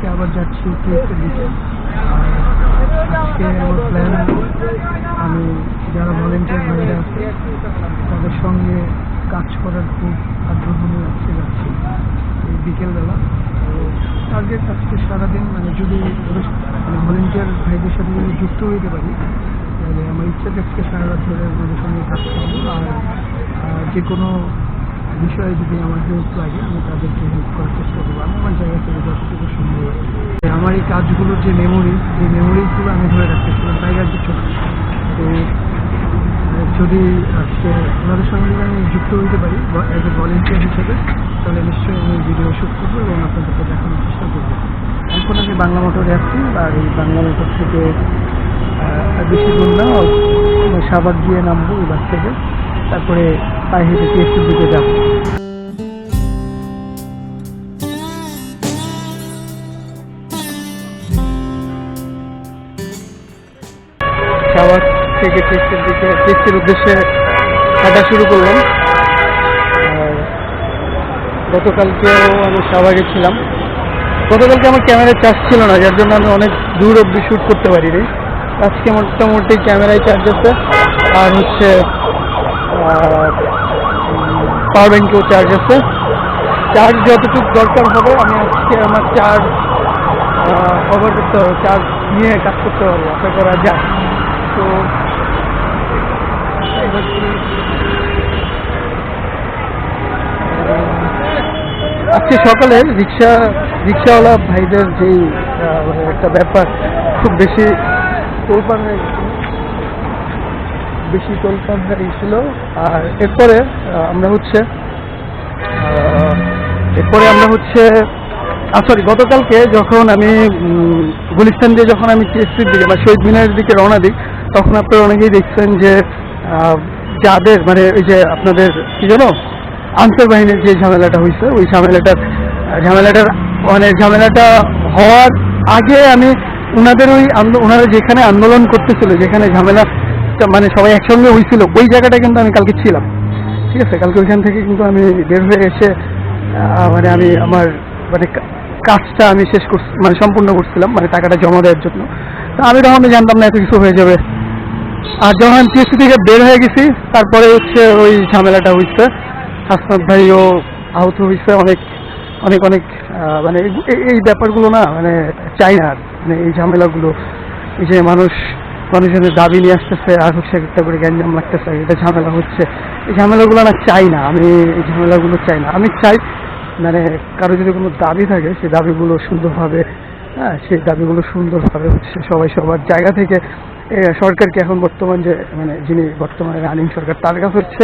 আজকে আবার যাচ্ছি আজকে আমার প্ল্যান আমি যারা ভলেন্টিয়ার ভাইরা আছে, তাদের সঙ্গে কাজ করার খুব আগ্রহ নিয়ে আজকে যাচ্ছি এই বিকেলবেলা। টার্গেট আজকে সারাদিন মানে যদি মানে ভলেন্টিয়ার ভাইদের সাথে যদি যুক্ত হইতে পারি, তাহলে আমার ইচ্ছা আজকে সারা রাত ধরে ওদের সঙ্গে কাজ করব। আর যে কোনো বিষয়ে যদি আমার হেল্প লাগে, আমি তাদেরকে হেল্প করার চেষ্টা করব আমি আমার জায়গা থেকে যতটুকু সম্ভব আমার এই কাজগুলোর যে মেমোরি এই মেমোরিগুলো আমি ধরে রাখতে চাই টাইগার ছোট তো যদি আজকে ওনাদের সঙ্গে যদি আমি যুক্ত হতে পারি অ্যাজ এ ভলেন্টিয়ার হিসেবে, তাহলে নিশ্চয়ই আমি ভিডিও শ্যুট করব এবং আপনাদেরকে দেখানোর চেষ্টা করব। এখন আমি বাংলা মোটরে আসছি আর এই বাংলা মোটর থেকে বেশি দূর না সাবাদ দিয়ে নামবো, এই বাস থেকে। তারপরে পায়ে হেঁটে টিএসসির দিকে যাব। থেকে টিএসসির দিকে টিএসসির উদ্দেশ্যে হাঁটা শুরু করলাম। গতকালকেও আমি সাবাগে ছিলাম। গতকালকে আমার ক্যামেরায় চার্জ ছিল না, যার জন্য আমি অনেক দূর অব্দি শ্যুট করতে পারিনি। আজকে মোটামুটি ক্যামেরায় চার্জ আছে। আর হচ্ছে পাওয়ার ব্যাঙ্কেও চার্জ আছে। চার্জ যতটুকু দরকার হবে, আমি আজকে আমার চার্জ কভার করতে হবে, চার্জ নিয়ে কাজ করতে পারব আশা করা যায়। তো আজকে সকালে রিক্সা, রিক্সাওয়ালা ভাইদের যেই একটা ব্যাপার, খুব বেশি তোলপান হয়ে। বেশি তোলপান হয়ে গেছিল আর এরপরে আমরা হচ্ছে এরপরে আমরা হচ্ছে সরি গতকালকে যখন আমি গুলিস্তান দিয়ে যখন আমি টিএসসির দিকে বা শহীদ মিনারের দিকে রওনা দিই, তখন আপনারা অনেকেই দেখছেন যে যাদের মানে ওই যে আপনাদের, কি জানো আনসার বাহিনীর যে ঝামেলাটা হয়েছে, ওই ঝামেলাটার ঝামেলাটার মানে ঝামেলাটা হওয়ার আগে আমি ওনাদের ওই ওনারা যেখানে আন্দোলন করতেছিল, যেখানে ঝামেলা মানে সবাই একসঙ্গে হয়েছিল, ওই জায়গাটা কিন্তু আমি কালকে ছিলাম। ঠিক আছে? কালকে ওইখান থেকে কিন্তু আমি বের হয়ে এসে মানে আমি আমার মানে কাজটা আমি শেষ করছি মানে সম্পূর্ণ করছিলাম মানে টাকাটা জমা দেওয়ার জন্য। তো আমি তখন জানতাম না এত কিছু হয়ে যাবে। আর যখন টিএসসি থেকে বের হয়ে গেছি, তারপরে হচ্ছে ওই ঝামেলাটা হয়েছে হাসনাত ভাইও আহত হয়েছে অনেক অনেক অনেক মানে এই- ব্যাপারগুলো না মানে চাই না মানে এই ঝামেলাগুলো, এই যে মানুষ, মানুষজনের দাবি নিয়ে আসতেছে, আর হচ্ছে একটা করে গ্যাঞ্জাম লাগতেছে, এটা ঝামেলা হচ্ছে। এই ঝামেলাগুলো না চাই না, আমি এই ঝামেলাগুলো চাই না। আমি চাই মানে কারও যদি কোনো দাবি থাকে সেই দাবিগুলো সুন্দরভাবে হ্যাঁ সেই দাবিগুলো সুন্দরভাবে হচ্ছে সবাই সবার জায়গা থেকে সরকারকে এখন বর্তমান যে মানে যিনি বর্তমানে রানিং সরকার, তার কাছে হচ্ছে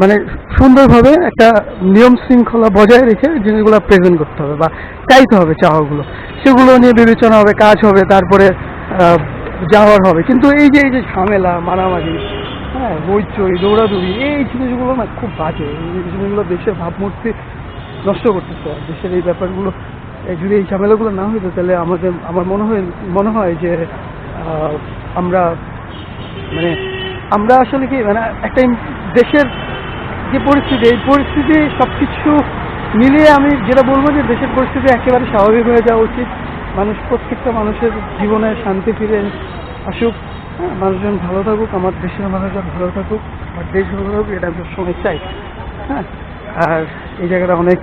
মানে সুন্দরভাবে একটা নিয়ম শৃঙ্খলা বজায় রেখে জিনিসগুলো প্রেজেন্ট করতে হবে বা চাইতে হবে চাওয়াগুলো। সেগুলো নিয়ে বিবেচনা হবে, কাজ হবে, তারপরে যাওয়ার হবে। কিন্তু এই যে এই যে ঝামেলা, মারামারি হ্যাঁ বইচই দৌড়াদৌড়ি, এই জিনিসগুলো না খুব বাজে। এই জিনিসগুলো দেশের ভাবমূর্তি নষ্ট করতেছে। দেশের এই ব্যাপারগুলো যদি এই ঝামেলাগুলো না হইতো, তাহলে আমাদের, আমার মনে হয় মনে হয় যে আমরা মানে আমরা আসলে কি মানে একটা দেশের যে পরিস্থিতি এই পরিস্থিতি সব কিছু মিলিয়ে আমি যেটা বলব যে দেশের পরিস্থিতি একেবারে স্বাভাবিক হয়ে যাওয়া উচিত। মানুষ প্রত্যেকটা মানুষের জীবনে শান্তি ফিরে আসুক। হ্যাঁ, মানুষজন ভালো থাকুক আমার দেশের মানুষজন ভালো থাকুক আমার দেশ ভালো থাকুক এটা আমি সবসময় চাই। হ্যাঁ আর এই জায়গাটা অনেক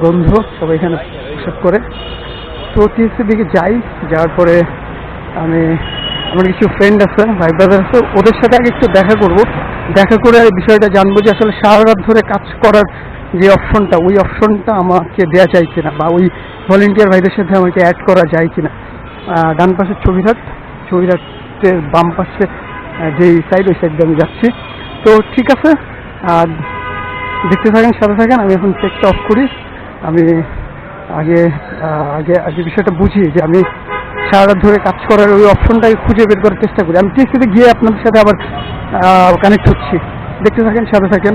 বন্ধ সবাই এখানে পোশাক করে। তো টিএসসির দিকে যাই যাওয়ার পরে আমি আমার কিছু ফ্রেন্ড আছে, ভাই ব্রাদার আছে, ওদের সাথে আগে একটু দেখা করব। দেখা করে বিষয়টা জানব যে আসলে সারা রাত ধরে কাজ করার যে অপশনটা ওই অপশনটা আমাকে দেওয়া যায় কিনা বা ওই ভলেন্টিয়ার ভাইদের সাথে আমাকে অ্যাড করা যায় কিনা। ডান পাশে ছবিরাট ছবিরাটের বাম পাশে যেই সাইড ওই সাইড আমি যাচ্ছি। তো ঠিক আছে, আর দেখতে থাকেন, সাথে থাকেন, আমি এখন চেকটা অফ করি। আমি আগে আগে আগে বিষয়টা বুঝি যে আমি সারা ধরে কাজ করার ওই অপশনটাকে খুঁজে বের করার চেষ্টা করি। আমি টিএসিতে গিয়ে আপনাদের সাথে আবার কানেক্ট হচ্ছি। দেখতে থাকেন, সাথে থাকেন।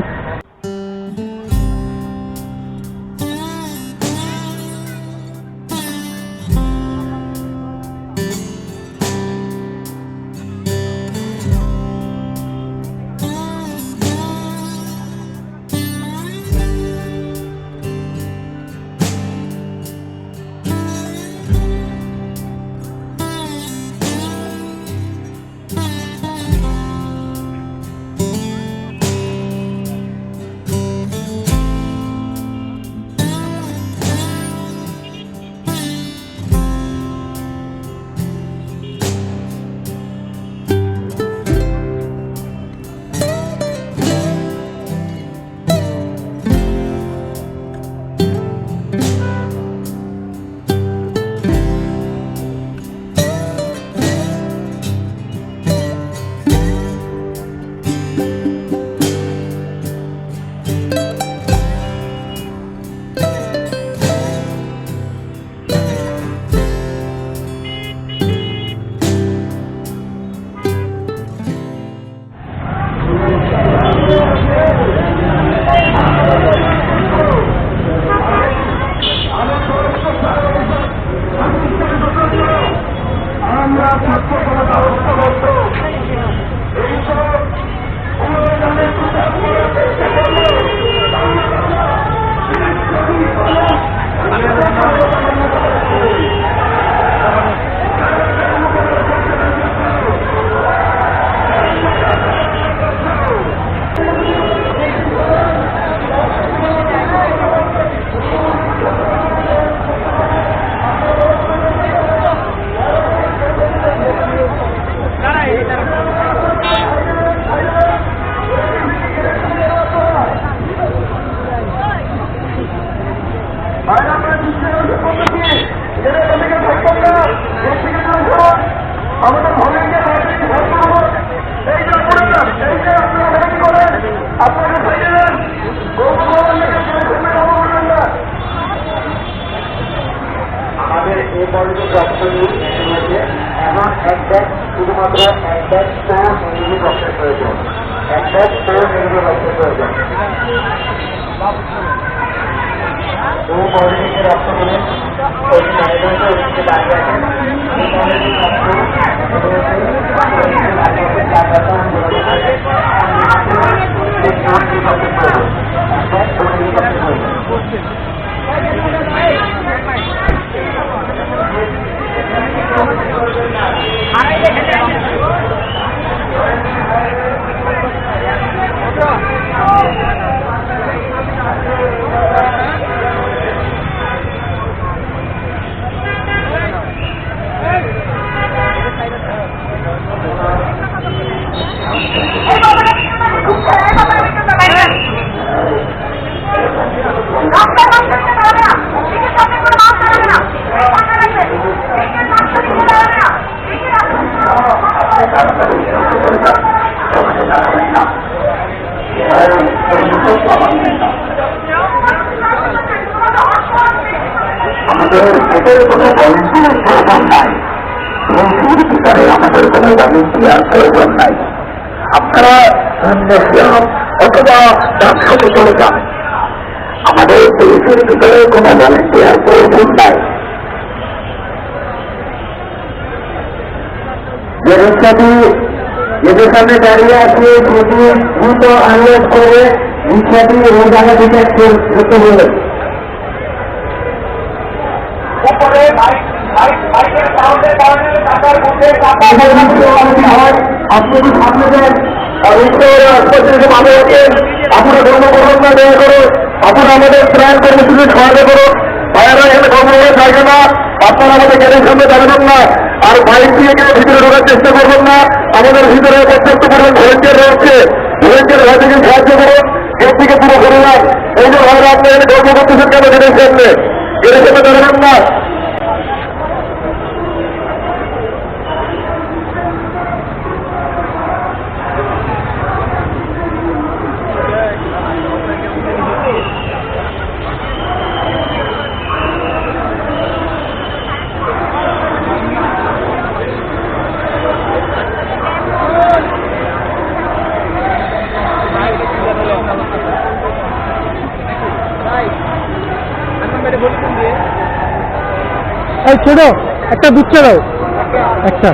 এখন এক শুধুমাত্র এক তো নির্ভীক রক্তের প্রয়োজন এক তো নির্ভীক রক্তের প্রয়োজন ও পজিটিভের রক্তগুলি আমাদের কোনো ভলেন্টিয়ার প্রয়োজন নাই ভোটের ভিতরে আমাদের কোনো ভলেন্টিয়ার প্রয়োজন নাই আপনারা অথবা ডাকসাতে চলে যান আমাদের পুলিশের ভিতরে কোনো ভলেন্টিয়ার প্রয়োজন নাই। যে রিক্সাটি এদের সামনে দাঁড়িয়ে আছে সেটি দ্রুত আনলোড করে রিক্সাটি ওই জায়গা থেকে আপনি ভালো আছেন আপনারা না করে। আমাদের ত্রাণ কর্মসূচি সহায়তা করুন ভাইয়েরা এখানে কর্মকর্তা থাকবে না। আপনারা আমাদের গেটের সামনে দাঁড়াবেন না। আর বাইক দিয়ে কেউ ভিতরে ঢোকার চেষ্টা করবেন না। আমাদের ভিতরে পর্যাপ্ত পরিমাণ ভলেন্টিয়ার রয়েছে ভলেন্টিয়ার ভাইদেরকে সাহায্য করুন। এর থেকে পুরো করলাম এই যে ভাইরা আপনি গর্ব করতেছেন কেন? এটা সামনে। গেটের সামনে না। এই ছোট একটা দুধ দাও। একটা।